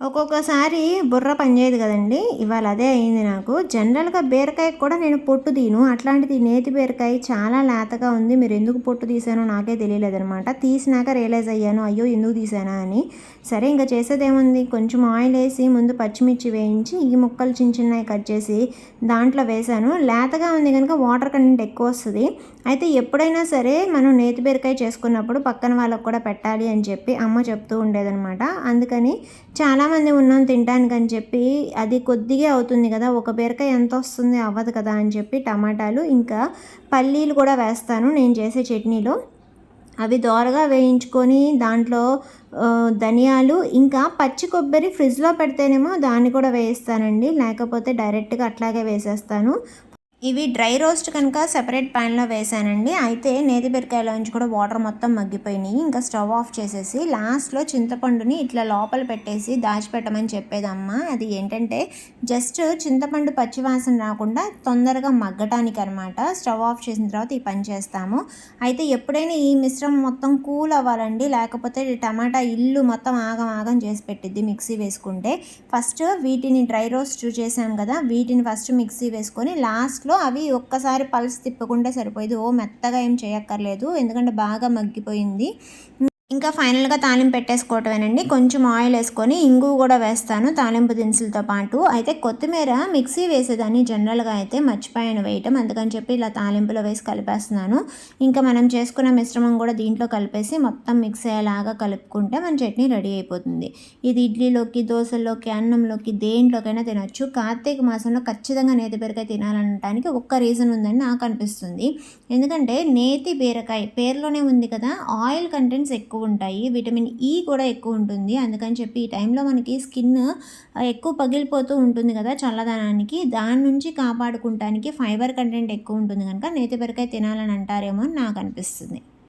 ఒక్కొక్కసారి బుర్ర పనిచేయదు కదండి. ఇవాళ అదే అయింది నాకు. జనరల్గా బీరకాయ కూడా నేను పొట్టు తీను. అట్లాంటిది నేతి బీరకాయ చాలా లేతగా ఉంది. మీరు ఎందుకు పొట్టు తీసానో నాకే తెలియలేదనమాట తీసినాక రియలైజ్ అయ్యాను. అయ్యో ఎందుకు తీసానా అని. సరే ఇంకా చేసేదేముంది? కొంచెం ఆయిల్ వేసి ముందు పచ్చిమిర్చి వేయించి ఈ ముక్కలు చిన్న చిన్నవి కట్ చేసి దాంట్లో వేసాను లేతగా ఉంది కనుక వాటర్ కంటెంట్ ఎక్కువ వస్తుంది. అయితే ఎప్పుడైనా సరే మనం నేతి బీరకాయ చేసుకున్నప్పుడు పక్కన వాళ్ళకు కూడా పెట్టాలి అని చెప్పి అమ్మ చెప్తూ ఉండేదనమాట అందుకని చాలా చాలామంది ఉన్నాం తినడానికి అని చెప్పి అది కొద్దిగా అవుతుంది కదా ఒక బీరకాయ ఎంత వస్తుంది అవ్వదు కదా అని చెప్పి టమాటాలు ఇంకా పల్లీలు కూడా వేస్తాను నేను చేసే చట్నీలో. అవి దోరగా వేయించుకొని దాంట్లో ధనియాలు ఇంకా పచ్చి కొబ్బరి ఫ్రిడ్జ్లో పెడితేనేమో దాన్ని కూడా వేయిస్తానండి. లేకపోతే డైరెక్ట్గా అట్లాగే వేసేస్తాను. ఇవి డ్రై రోస్ట్ కనుక సెపరేట్ ప్యాన్లో వేసానండి. అయితే నేతి బీరకాయలోంచి కూడా వాటర్ మొత్తం మగ్గిపోయినాయి. ఇంకా స్టవ్ ఆఫ్ చేసేసి లాస్ట్లో చింతపండుని ఇట్లా లోపల పెట్టేసి దాచిపెట్టమని చెప్పేదమ్మ. అది ఏంటంటే జస్ట్ చింతపండు పచ్చివాసన రాకుండా తొందరగా మగ్గటానికి అనమాట స్టవ్ ఆఫ్ చేసిన తర్వాత ఈ పని చేస్తాము. అయితే ఎప్పుడైనా ఈ మిశ్రమం మొత్తం కూల్ అవ్వాలండి. లేకపోతే టమాటా ఇల్లు మొత్తం ఆగం ఆగం చేసి పెట్టిద్ది మిక్సీ వేసుకుంటే. ఫస్ట్ వీటిని డ్రై రోస్ట్ చేసాం కదా వీటిని ఫస్ట్ మిక్సీ వేసుకొని లాస్ట్ లాస్ట్లో అవి ఒక్కసారి పల్స్ తిప్పకుంటే సరిపోయేది. ఓ మెత్తగా ఏం చేయక్కర్లేదు. ఎందుకంటే బాగా మగ్గిపోయింది. ఇంకా ఫైనల్గా తాలింపు పెట్టేసుకోవటమేనండి. కొంచెం ఆయిల్ వేసుకొని ఇంగు కూడా వేస్తాను తాలింపు దినుసులతో పాటు. అయితే కొత్తిమీర మిక్సీ వేసేదాన్ని జనరల్గా అయితే మర్చిపోయాను వేయటం. అందుకని చెప్పి ఇలా తాలింపులో వేసి కలిపేస్తున్నాను. ఇంకా మనం చేసుకున్న మిశ్రమం కూడా దీంట్లో కలిపేసి మొత్తం మిక్స్ అయ్యేలాగా కలుపుకుంటే మన చట్నీ రెడీ అయిపోతుంది. ఇది ఇడ్లీలోకి దోశల్లోకి అన్నంలోకి దేంట్లోకైనా తినొచ్చు. కార్తీక మాసంలో ఖచ్చితంగా నేతి బీరకాయ తినాలనటానికి ఒక్క రీజన్ ఉందని నాకు అనిపిస్తుంది. ఎందుకంటే నేతి బీరకాయ పేరులోనే ఉంది కదా ఆయిల్ కంటెంట్స్ ఎక్కువ ఎక్కువ ఉంటాయి విటమిన్ ఈ కూడా ఎక్కువ ఉంటుంది అందుకని చెప్పి ఈ టైంలో మనకి స్కిన్ ఎక్కువ పగిలిపోతూ ఉంటుంది కదా చల్లదనానికి. దాని నుంచి కాపాడుకుంటానికి ఫైబర్ కంటెంట్ ఎక్కువ ఉంటుంది కనుక నేతి బెరకాయ తినాలని అంటారేమో అని నాకు అనిపిస్తుంది.